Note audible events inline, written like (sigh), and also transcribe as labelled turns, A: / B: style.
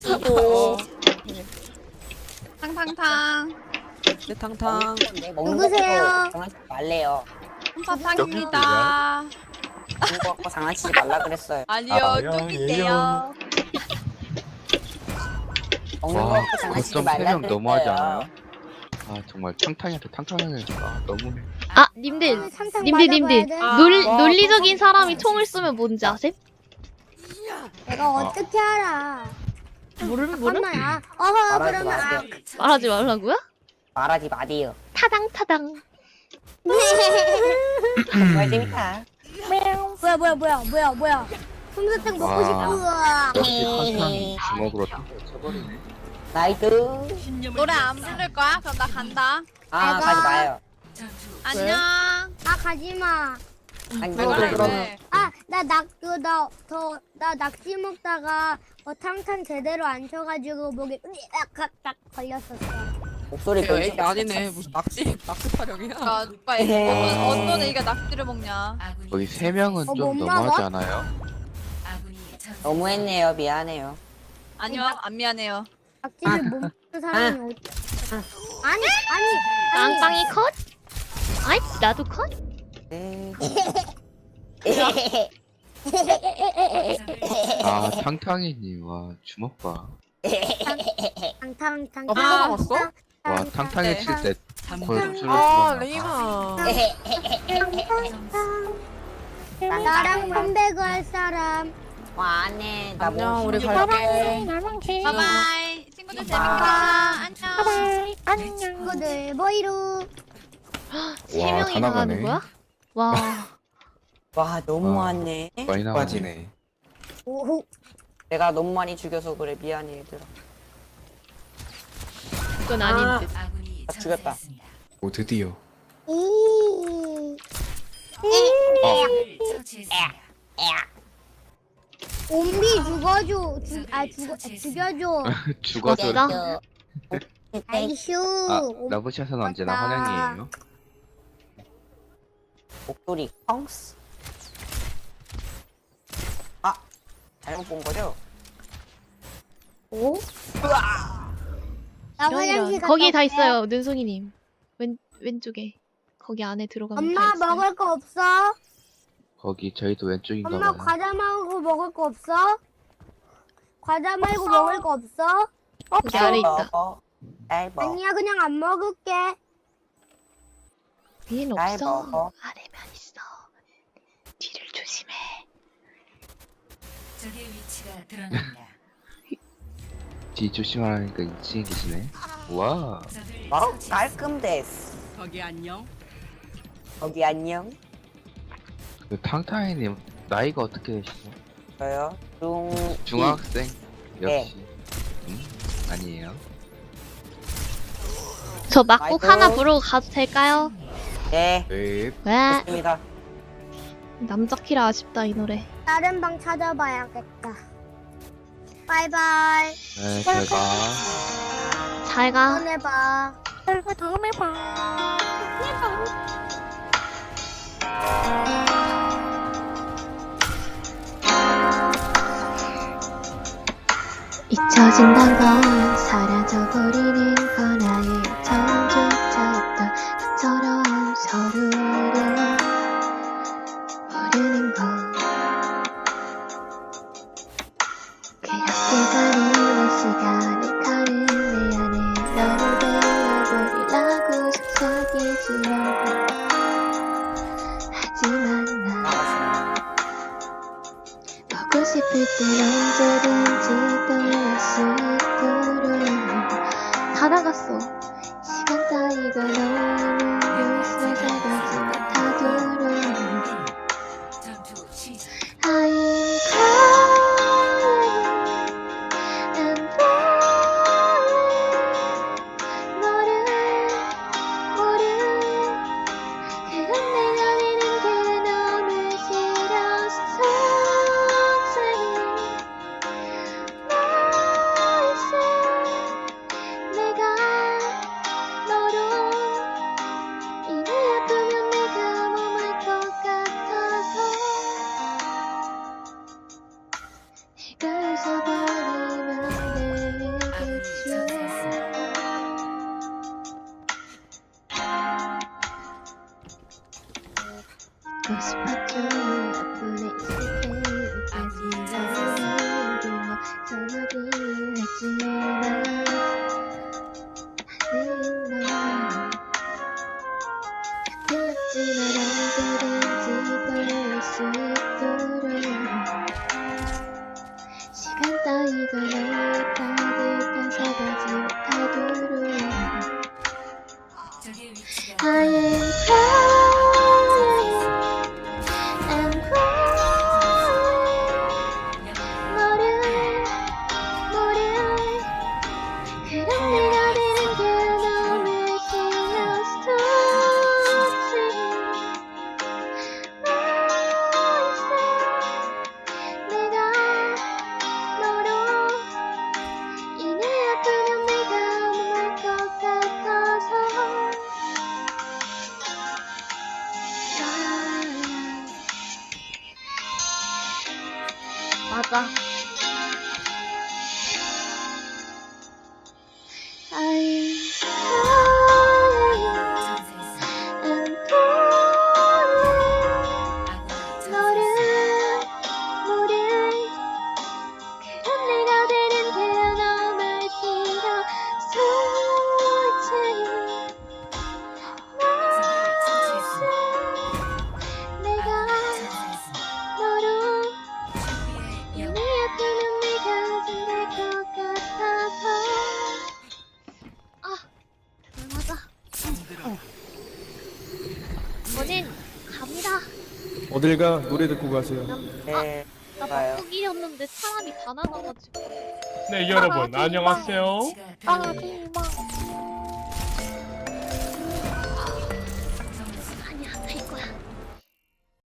A: 저도
B: 탕탕탕
C: 네, 탕탕.
A: 네, 먹는
D: 누구세요?
A: 것도 장난치지 말래요.
B: 솜사탕입니다.
A: 먹는 거 갖고 장난치지 말라 그랬어요.
B: 아니요,
E: 아요.
A: 먹는 거
F: 와,
A: 갖고 장난치지
F: 거점
A: 말라
F: 3명 너무하지. 않아요? 아 정말 탕탕이한테 탕탕하네 아 너무해
G: 아, 님들,
D: 상상
G: 님들, 님들.
D: 맞아봐야 돼.
G: 논,
C: 와,
G: 논리적인 사람이 총을 쏘면 뭔지 아셈?
D: 내가 어떻게 알아?
G: 모르면 모르?
D: 잠깐만. 아, 어허
A: 말하지
D: 그러면 아.
A: 마세요.
G: 말하지 말라고요?
A: 말하지 마세요.
G: 타당, 타당.
A: 정말 (laughs) 재밌다.
D: 뭐야 뭐야 뭐야 뭐야 뭐야. 솜사탕 먹고
F: 와.
D: 싶어.
F: 역시 탕탕이 주먹으로 쳐버리네
A: 나이트.
B: 노래 안 부를 거야? 그럼 나 간다.
A: 아 가지 마요.
B: 안녕.
D: 아 가지마.
A: 아니 왜뭐
B: 그래,
A: 그럼
B: 왜?
D: 아나 낙 그 나 더 나 낙지 먹다가 어, 탕탕 제대로 안 쳐가지고 목에 딱 걸렸었어.
A: 목소리
C: 이거 애기 아니네. 무슨 낙지, 낙지 타령이야.
B: 야, 누가 애- 어떤, 어떤 애가 낙지를 먹냐?
F: 거기 3명은
D: 어, 좀못
F: 너무하지? 않아요?
A: 너무했네요. 미안해요.
B: 아니요, 안 미안해요.
D: 낙지를 못 먹는 사람이 어디? 아니 아니 아니.
G: 빵빵이 컷? 아이, 나도 컷?
A: 네.
F: 아 탕탕이님 와 주먹 봐와
D: 탕탕탕.
C: 어, 하나 남았어?
F: 와 탕탕이
B: 네.
F: 칠때 보여주는
C: 아,
F: 주먹
C: 레이나.
D: 나랑 컴백을 할 사람.
A: 와네 나
C: 안녕,
A: 뭐.
C: 우리 갈게.
B: 바이바이. 친구들 재밌다. 안녕.
D: 친구들 보이루.
G: 세
E: 와,
G: 명이 다다
E: 나가네.
G: 가는 거야? 와,
A: 와 너무 많네.
F: 많이 나와
E: 빠지네.
D: 오호.
A: 내가 너무 많이 죽여서 그래 미안해 얘들아.
G: 그건 아닌 듯.
A: 나 죽였다.
E: 오 드디어.
D: 이. 옴비 죽어줘. 죽, 아 죽어 죽여줘. (laughs)
F: 죽어줘
G: 죽었어? (laughs)
D: 아이슈.
F: 아 러브샷은 언제나. 환영이에요
A: 목소리 펑스. 아 잘못 본 거죠?
D: 오? 나 화장실 갔다
G: 거기 다
D: 올게.
G: 있어요, 눈송이님. 왼, 왼쪽에. 거기 안에 들어가면
D: 엄마
G: 다 있어요.
D: 먹을 거 없어?
F: 거기 저희도 왼쪽인가
D: 엄마
F: 봐요
D: 과자 말고 먹을 거 없어? 과자 말고 먹을 거 없어?
G: 거기 아래 있다.
A: 날 먹어.
D: 아니야 그냥 안 먹을게.
G: 위엔
A: 날
G: 없어.
A: 먹어.
G: 아래만 있어. 뒤를 조심해.
H: 적의 위치가 드러난다. (laughs)
F: 뒤 조심하라니까 2층에 계시네 와
H: 적을
A: 어
H: 처치했습니다.
A: 깔끔 데스.
H: 거기 안녕.
A: 거기 안녕.
F: 그 탕탕이님 나이가 어떻게 되시죠?
A: 저요 중
F: 중학생
A: 네.
F: 역시 음? 아니에요
G: 저 막국
A: 아이고.
G: 하나 부르고 가도 될까요?
A: 네
E: 네.
G: 와,
A: 좋습니다.
G: 남자 키라 아쉽다, 이 노래.
D: 다른 방 찾아봐야겠다. 바이바이.
F: 네 제가
G: 잘 가.
D: 다음에 봐. 다음에 봐.
G: 잊혀진단 건 사라져버리 언제든지 떠날 수 있도록. 다나 시간 따위가 나의 발을 뺏어가지 못하도록 I am proud
E: 어딜 가? 노래 듣고 가세요.
A: 네,
G: 아,
A: 나 봐요.
G: 막국이었는데 사람이 다 나가가지고.
I: 네, 여러분, 안녕하세요.
G: 아, 희망.